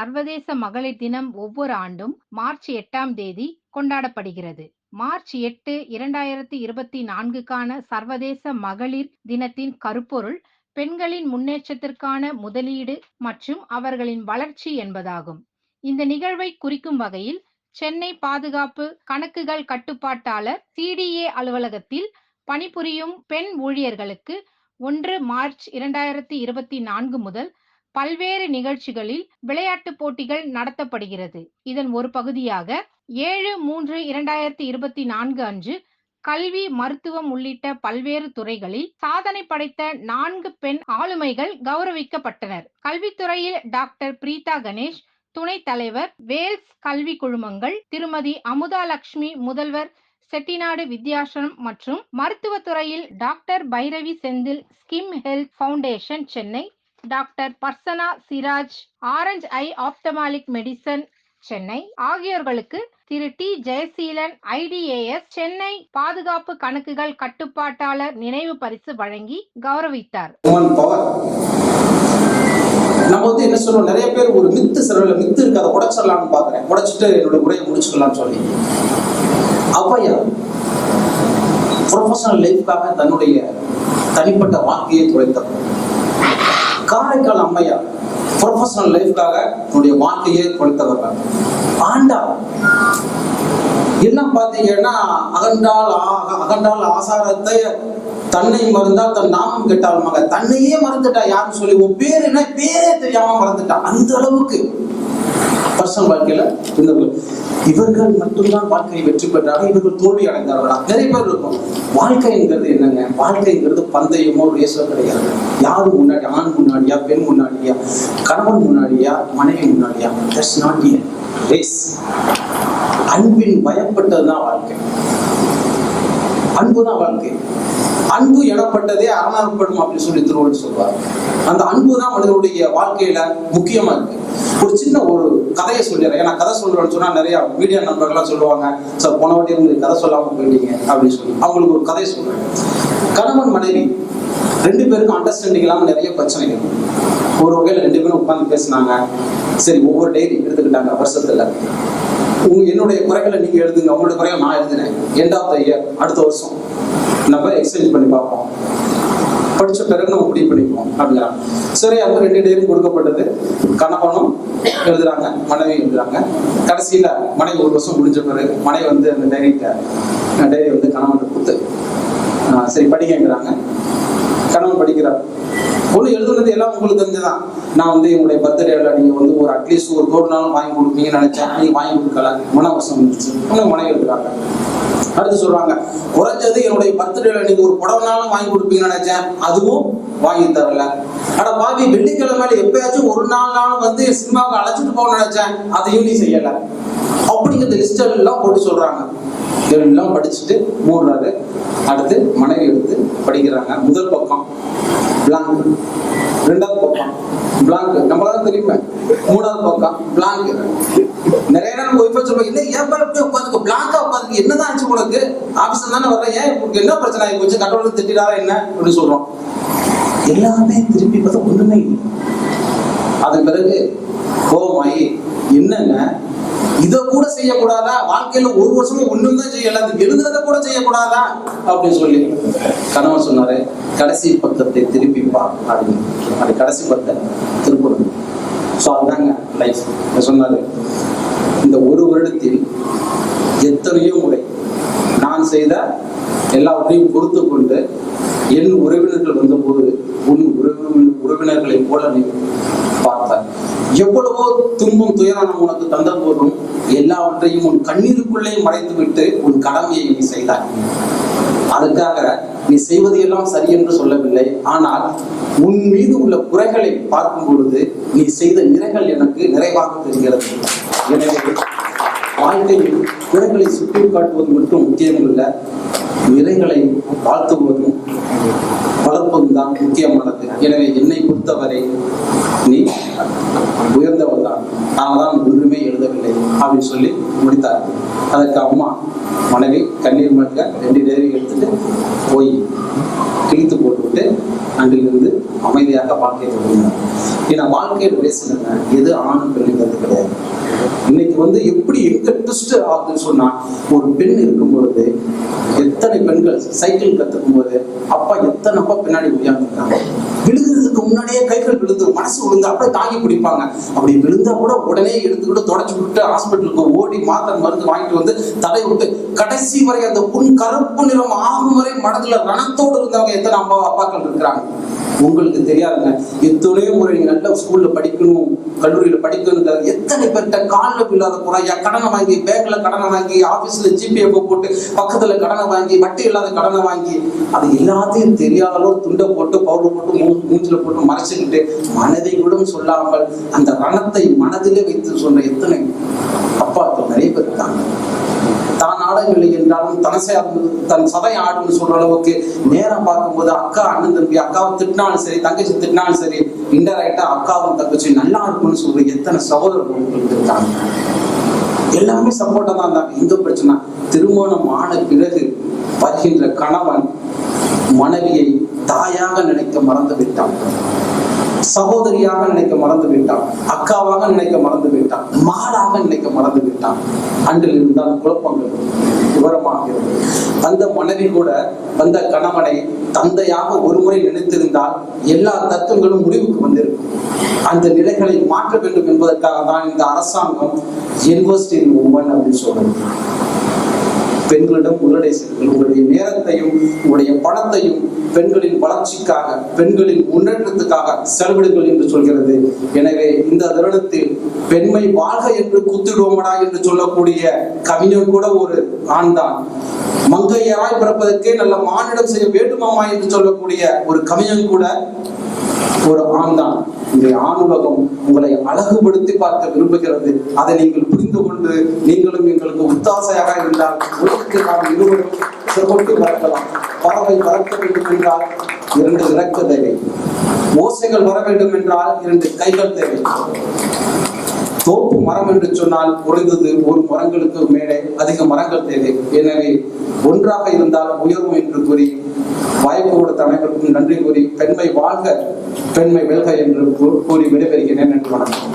சர்வதேச மகளிர் தினம் ஒவ்வொரு ஆண்டும் மார்ச் எட்டாம் தேதி கொண்டாடப்படுகிறது. மார்ச் எட்டு இரண்டாயிரத்தி இருபத்தி நான்குக்கான சர்வதேச மகளிர் தினத்தின் கருப்பொருள் பெண்களின் முன்னேற்றத்திற்கான முதலீடு மற்றும் அவர்களின் வளர்ச்சி என்பதாகும். இந்த நிகழ்வை குறிக்கும் வகையில் சென்னை பாதுகாப்பு கணக்குகள் கட்டுப்பாட்டாளர் சிடிஏ அலுவலகத்தில் பணிபுரியும் பெண் ஊழியர்களுக்கு ஒன்று மார்ச் இரண்டாயிரத்தி இருபத்தி நான்கு முதல் பல்வேறு நிகழ்ச்சிகளில் விளையாட்டு போட்டிகள் நடத்தப்படுகிறது. இதன் ஒரு பகுதியாக ஏழு மூன்று இரண்டாயிரத்தி இருபத்தி நான்கு அன்று கல்வி மருத்துவம் உள்ளிட்ட பல்வேறு துறைகளில் சாதனை படைத்த நான்கு பெண் ஆளுமைகள் கௌரவிக்கப்பட்டனர். கல்வித்துறையில் டாக்டர் பிரீதா கணேஷ் துணைத் தலைவர் வேல்ஸ் கல்வி குழுமங்கள் திருமதி அமுதா லட்சுமி முதல்வர் செட்டிநாடு வித்யாசனம் மற்றும் மருத்துவத்துறையில் doctor Bhairavi Senthil Skim health foundation Chennai doctor Farzana Siraj orange eye ophthalmic medicine Chennai. ஆகியோர்களுக்கு திரு டி ஜெயசீலன் ஐடிஏஎஸ் சென்னை பாதுகாப்பு கணக்குகள் கட்டுப்பாட்டாளர் நினைவு பரிசு வழங்கி கௌரவித்தார். நம்ம வந்து என்ன சொல்லுவோம் நிறைய பேர் ஒரு மித்து செலவில் மித்து இருக்கு அதை உடைச்சிடலாம்னு பாக்குறேன் உடைச்சிட்டு என்னோட உரையை முடிச்சுக்கலாம்னு சொல்லி. அவ்வையா ப்ரொஃபஷனல் லைஃப்காக தன்னுடைய தனிப்பட்ட வாழ்க்கையை துளைத்தவர் காரைக்கால் அம்மையா ப்ரொஃபஷனல் லைஃப்காக தன்னுடைய வாழ்க்கையை துளைத்தவர்கள் ஆண்டா என்ன பார்த்தீங்கன்னா அகண்டால் அகண்டால் ஆசாரத்தை தன்னை மறந்தால் தன் நாமம் கெட்டால் மக தன்னையே மறந்துட்டா யாருன்னு சொல்லி உன் பேர் என்ன? பேரே தெரியாம மறந்துட்டா. அந்த அளவுக்கு பர்சனல் வாழ்க்கையில இருந்தவர்கள். இவர்கள் மட்டும்தான் வாழ்க்கையை வெற்றி பெற்றார்கள். இவர்கள் தோல்வி அடைந்தார்களா? நிறைய பேர் இருக்கும். வாழ்க்கைங்கிறது என்னங்க? வாழ்க்கைங்கிறது பந்தயமோ ரேசோ கிடையாது. யாரும் முன்னாடி ஆண் முன்னாடியா பெண் முன்னாடியா கணவன் முன்னாடியா மனைவி முன்னாடியா? தட்ஸ் நாட் ரேஸ் அன்பின் பயப்பட்டதுதான் வாழ்க்கை. அன்புதான் வாழ்க்கை. அன்பு எனப்பட்டதே அரணப்படும் அப்படின்னு சொல்லி திருவள்ளுவர் சொல்வார். அந்த அன்பு தான் மனிதனுடைய வாழ்க்கையில முக்கியமா இருக்கு. ஒரு சின்ன ஒரு கதையை சொல்லிடுறேன். ஏன்னா கதை சொல்றேன்னு சொன்னா நிறைய மீடியா நண்பர்கள்லாம் சொல்லுவாங்க சார் போன வாட்டி உங்களுக்கு கதை சொல்லாம போயிட்டீங்க அப்படின்னு சொல்லி. அவங்களுக்கு ஒரு கதையை சொல்றேன். கணவன் மனைவி ரெண்டு பேருக்கும் அண்டர்ஸ்டாண்டிங் இல்லாம நிறைய பிரச்சனைகள். ஒரு வகையில ரெண்டு பேரும் உட்காந்து பேசினாங்க. சரி ஒவ்வொரு டைரி எடுத்துக்கிட்டாங்க வருஷத்துல. உங்க என்னுடைய குறைகளை நீங்க எழுதுங்க உங்களுடைய குறைகள் நான் எழுதினேன் எண்ட் ஆஃப் த இயர் அடுத்த வருஷம். நம்ம எக்ஸ்சேஞ்ச் பண்ணி பார்ப்போம். படிச்ச பிறகு நம்ம முடிவு பண்ணிப்போம் அப்படிங்கிறாங்க சரி அப்போ ரெண்டு டேரும் கொடுக்கப்பட்டது. கணவனும் எழுதுறாங்க மனைவி எழுதுறாங்க. கடைசியில மனைவி ஒரு வருஷம் முடிஞ்ச பிறகு மனைவி வந்து அந்த டைரிட்ட டைரி வந்து கணவன் கொடுத்து ஆஹ் சரி படிங்கிறாங்க கணவன் படிக்கிறார். ஒன்று எழுதுனது எல்லாம் உங்களுக்கு தெரிஞ்சுதான். நான் வந்து என்னுடைய பர்த்டேல நீங்க வந்து ஒரு அட்லீஸ்ட் ஒரு நூறு நாளும் வாங்கி கொடுப்பீங்கன்னு நினைச்சேன். நீங்க வாங்கி கொடுக்கல. மனவசம் வருஷம் வந்துச்சு மனைவி எழுதுறாங்க அடுத்து சொல்றாங்க குறைஞ்சது என்னுடைய பர்த்டேல நீங்க ஒரு புடவைனாலும் வாங்கி கொடுப்பீங்கன்னு நினைச்சேன். அதுவும் வாங்கி தரல. அட பாவி வெள்ளிக்கிழமையில எப்பயாச்சும் ஒரு நாள் நாளும் வந்து சினிமாவுக்கு அழைச்சிட்டு போகணும்னு நினைச்சேன். அதையும் நீ செய்யல. அப்படிங்கிறது லிஸ்ட் எல்லாம் போட்டு சொல்றாங்க. எல்லாம் படிச்சுட்டு மூடுறாரு அடுத்து மனைவி எடுத்து படிக்கிறாங்க. முதல் பக்கம் பிளாங்க் ரெண்டாவது பக்கம் பிளாங்க் நம்மளால தெரியுமே. மூணாவது பக்கம் பிளாங்க் நிறைய நேரம் நம்ம ஒய்ஃபை சொல்லுவோம் இல்லை ஏன் பாரு உட்காந்துக்கு? பிளாங்கா உட்காந்துக்கு. என்னதான் ஆச்சு உனக்கு? ஆபீஸ்ல தானே வர்றேன் ஏன் உங்களுக்கு என்ன பிரச்சனை ஆகி போச்சு? கடவுளுக்கு திட்டிடாரா என்ன? அப்படின்னு சொல்றோம். எல்லாமே திருப்பி பார்த்தா ஒண்ணுமே இல்லை. அதன் பிறகு கோபமாயி என்னங்க? இதை கூட செய்யக்கூடாதா? வாழ்க்கையில ஒரு வருஷமும் ஒண்ணும் தான் செய்யல. அது எழுதுறத கூட செய்யக்கூடாதா? அப்படின்னு சொல்லி கணவன் சொன்னாரு. கடைசி பக்கத்தை திருப்பிப்பா அப்படின்னு. அது கடைசி பக்கத்தை திருப்பணும். ஸோ அதுதாங்க லைஃப் சொன்னாரு இந்த ஒரு வருடத்தில் எத்தனையோ முறை நான் செய்த எல்லாவற்றையும் பொறுத்து கொண்டு என் உறவினர்கள் வந்தபோது உன் உறவினர் உறவினர்களை போல நீ பார்த்தார். எவ்வளவோ துன்பம் துயரம் உனக்கு தந்த போதும் எல்லாவற்றையும் உன் கண்ணீருக்குள்ளே மறைத்து விட்டு உன் கடமையை நீ செய்தாய். அதுக்காக நீ செய்வது எல்லாம் சரி என்று சொல்லவில்லை. ஆனால் உன் மீது உள்ள குறைகளை பார்க்கும் பொழுது நீ செய்த நிறைகள் எனக்கு நிறைவாக தெரிகிறது. எனவே வாழ்க்கையில் குறைகளை சுட்டி காட்டுவது மட்டும் முக்கியமல்ல. நிறைகளை வாழ்த்துவதும் வளர்ப்பதும் தான் முக்கியமானது எனவே என்னை பொறுத்தவரை நீ உயர்ந்தவள் தான். நான் தான் ஒன்றுமே எழுதவில்லை அப்படின்னு சொல்லி முடித்தார். அதற்கு அம்மா மனைவி கண்ணீர் மல்க ரெண்டு டேரி எடுத்துட்டு போய் கிழித்து போட்டுவிட்டு அன்றிலிருந்து அமைதியாக பார்க்க தொடங்கினார் ஏன்னா வாழ்க்கையில் பேசுங்க எது ஆணும் பெண்ணுங்கிறது கிடையாது இன்னைக்கு வந்து எப்படி எங்க ட்விஸ்ட் ஆகுதுன்னு சொன்னா ஒரு பெண் இருக்கும் பொழுது எத்தனை பெண்கள் சைக்கிள் கத்துக்கும் போது அப்பா எத்தனை அப்பா பின்னாடி உயர்ந்துருக்காங்க விழுகிறதுக்கு முன்னாடியே கைகள் விழுந்து மனசு விழுந்து அப்படியே தாங்கி பிடிப்பாங்க. அப்படி விழுந்தா கூட உடனே எடுத்துக்கிட்டு தொடச்சு விட்டு ஹாஸ்பிட்டலுக்கு ஓடி மாத்திரை மருந்து வாங்கிட்டு வந்து தடை விட்டு கடைசி வரை அந்த புண் கருப்பு நிறம் ஆகும் வரை மடத்துல ரணத்தோடு இருந்தவங்க எத்தனை அம்மா அப்பாக்கள் இருக்கிறாங்க? உங்களுக்கு தெரியாதுங்க. எத்தனையோ முறை நீங்கள் நல்ல ஸ்கூல்ல படிக்கணும் கல்லூரியில படிக்கணும் எத்தனை பேர்கிட்ட காலில் இல்லாத குறையா கடனை வாங்கி பேங்க்ல கடனை வாங்கி ஆபீஸ்ல ஜிபிஎஃப் போட்டு பக்கத்துல கடனை வாங்கி வட்டி இல்லாத கடனை வாங்கி அது எல்லாத்தையும் தெரியாத அளவு துண்டை போட்டு பவுடர் போட்டு மூ- மூஞ்சில போட்டு மறைச்சுக்கிட்டு மனதை கூட சொல்லாமல் அந்த ரணத்தை மனதிலே வைத்து சொன்ன எத்தனை அப்பாக்கள் நிறைய பேர் இருக்காங்க. நாடகங்கள் என்றாலும் தனசை தன் சதை ஆடுன்னு சொல்ற அளவுக்கு நேரம் பார்க்கும்போது அக்கா அண்ணன் தம்பி அக்காவை திட்டினாலும் சரி தங்கச்சி திட்டினாலும் சரி இன்டராக்டா அக்காவும் தங்கச்சி நல்லா இருக்கும்னு சொல்ற எத்தனை சகோதரர்கள் உங்களுக்கு இருக்காங்க? எல்லாமே சப்போர்ட்டா தான் இருந்தாங்க. எந்த பிரச்சனை திருமணம் ஆன பிறகு வருகின்ற கணவன் மனைவியை தாயாக நினைக்க மறந்து விட்டான். சகோதரியாக நினைக்க மறந்து விட்டான் அக்காவாக நினைக்க மறந்து விட்டான் மாடாக நினைக்க மறந்து விட்டான் அன்றில் இருந்தால் குழப்பங்கள் விவரமாகிறது. அந்த மனைவி கூட வந்த கணவனை தந்தையாக ஒருமுறை நினைத்திருந்தால் எல்லா தத்துவங்களும் முடிவுக்கு வந்திருக்கும். அந்த நிலைகளை மாற்ற வேண்டும் என்பதற்காக தான் இந்த அரசாங்கம் இன்வெஸ்ட் இன் உமன் அப்படின்னு சொல்றது. பெண்களிடம் உள்ளடை உங்களுடைய நேரத்தையும் உங்களுடைய பணத்தையும் பெண்களின் வளர்ச்சிக்காக பெண்களின் முன்னேற்றத்துக்காக செலவிடுங்கள் என்று சொல்கிறது. எனவே இந்த தருணத்தில் பெண்மை வாழ்க என்று குத்திடுவோமடா என்று சொல்லக்கூடிய கவிஞர் கூட ஒரு ஆண் தான் மங்கையராய் பிறப்பதற்கே நல்ல மானிடம் செய்ய வேண்டுமாமா என்று சொல்லக்கூடிய ஒரு கவிஞன் கூட ஒரு ஆண் தான் இன்றைய ஆண் உங்களை அழகுபடுத்தி பார்க்க விரும்புகிறது. அதை நீங்கள் புரிந்து கொண்டு நீங்களும் எங்களுக்கு உத்தாசையாக இருந்தால் உலகத்தில் நாம் இருவரும் சிறப்பட்டு பறக்கலாம். பறவை பறக்க வேண்டும் என்றால் இரண்டு இறக்க தேவை. ஓசைகள் வர வேண்டும் என்றால் இரண்டு கைகள் தேவை. தோப்பு மரம் என்று சொன்னால் குறைந்தது ஒரு மரங்களுக்கு மேலே அதிக மரங்கள் தேவை. எனவே ஒன்றாக இருந்தால் உயர்வு என்று கூறி வாய்ப்பு கொடுத்த அனைவருக்கும் நன்றி கூறி பெண்மை வாழ்க. பெண்மை வெல்க என்று கூறி விடைபெறுகிறேன் என்று வணக்கம்.